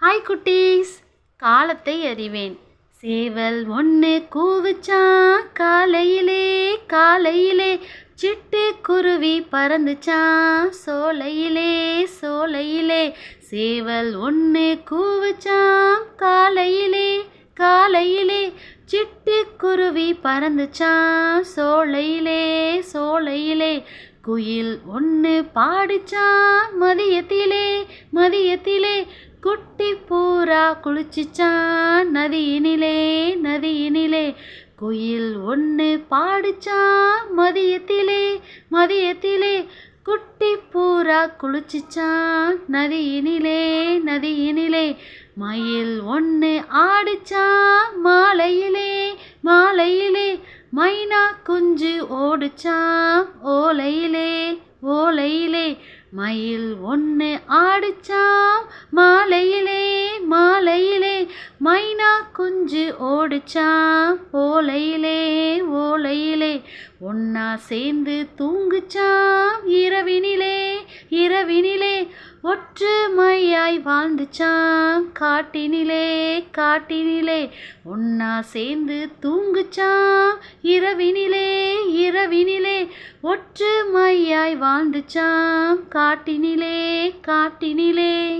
Hi குட்டீஸ். காலத்தை அறிவேன். சேவல் ஒன்று கூவுச்சான் காலையிலே காலையிலே. சிட்டு குருவி பறந்துச்சான் சோலையிலே சோலையிலே. சேவல் ஒன்று கூவுச்சான் காலையிலே காலையிலே. சிட்டு குருவி பறந்துச்சான் சோலையிலே சோலையிலே. குயில் ஒன்று பாடிச்சான் மதியத்திலே மதியத்திலே. குட்டி பூரா குளிச்சிச்சான் நதியினிலே நதியினிலே. குயில் ஒன்று பாடிச்சான் மதியத்திலே மதியத்திலே. குட்டி பூரா குளிச்சிச்சான் நதியினிலே நதியினிலே. மயில் ஒன்று ஆடிச்சான் மாலையிலே மாலையிலே. மைனா குஞ்சு ஓடிச்சான் ஓலையிலே ஓலையிலே. மயில் ஒன்று ஆடிச்சான் மைனா குஞ்சு ஓடுச்சான் ஓலையிலே ஓலையிலே. ஒன்னா சேர்ந்து தூங்குச்சான் இரவினிலே இரவினிலே. ஒற்றுமையாய் வாழ்ந்துச்சான் காட்டினிலே காட்டினிலே. ஒன்னா சேர்ந்து தூங்குச்சான் இரவினிலே இரவினிலே. ஒற்றுமையாய் வாழ்ந்துச்சாம் காட்டினிலே காட்டினிலே.